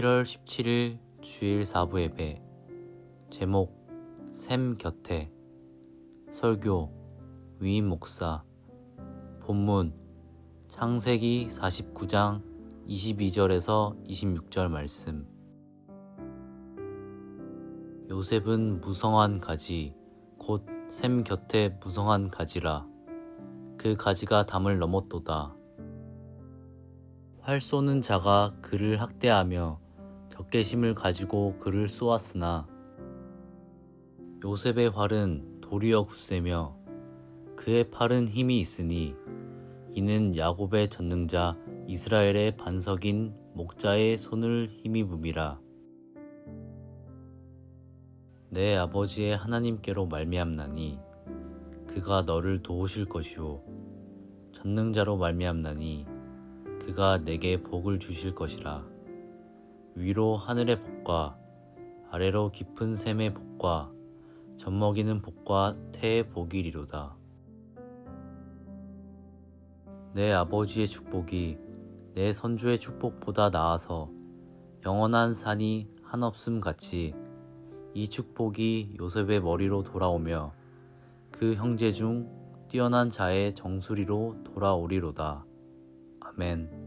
11월 17일 주일 4부 예배. 제목 샘 곁에. 설교 위임 목사. 본문 창세기 49장 22절에서 26절 말씀. 요셉은 무성한 가지 곧 샘 곁에 무성한 가지라. 그 가지가 담을 넘었도다. 활 쏘는 자가 그를 학대하며 적개심을 가지고 그를 쏘았으나 요셉의 활은 도리어 굳세며 그의 팔은 힘이 있으니 이는 야곱의 전능자 이스라엘의 반석인 목자의 손을 힘입음이라 내 아버지의 하나님께로 말미암나니 그가 너를 도우실 것이요 전능자로 말미암나니 그가 내게 복을 주실 것이라. 위로 하늘의 복과 아래로 깊은 샘의 복과 젖먹이는 복과 태의 복이리로다. 내 아버지의 축복이 내 선주의 축복보다 나아서 영원한 산이 한없음 같이 이 축복이 요셉의 머리로 돌아오며 그 형제 중 뛰어난 자의 정수리로 돌아오리로다. 아멘.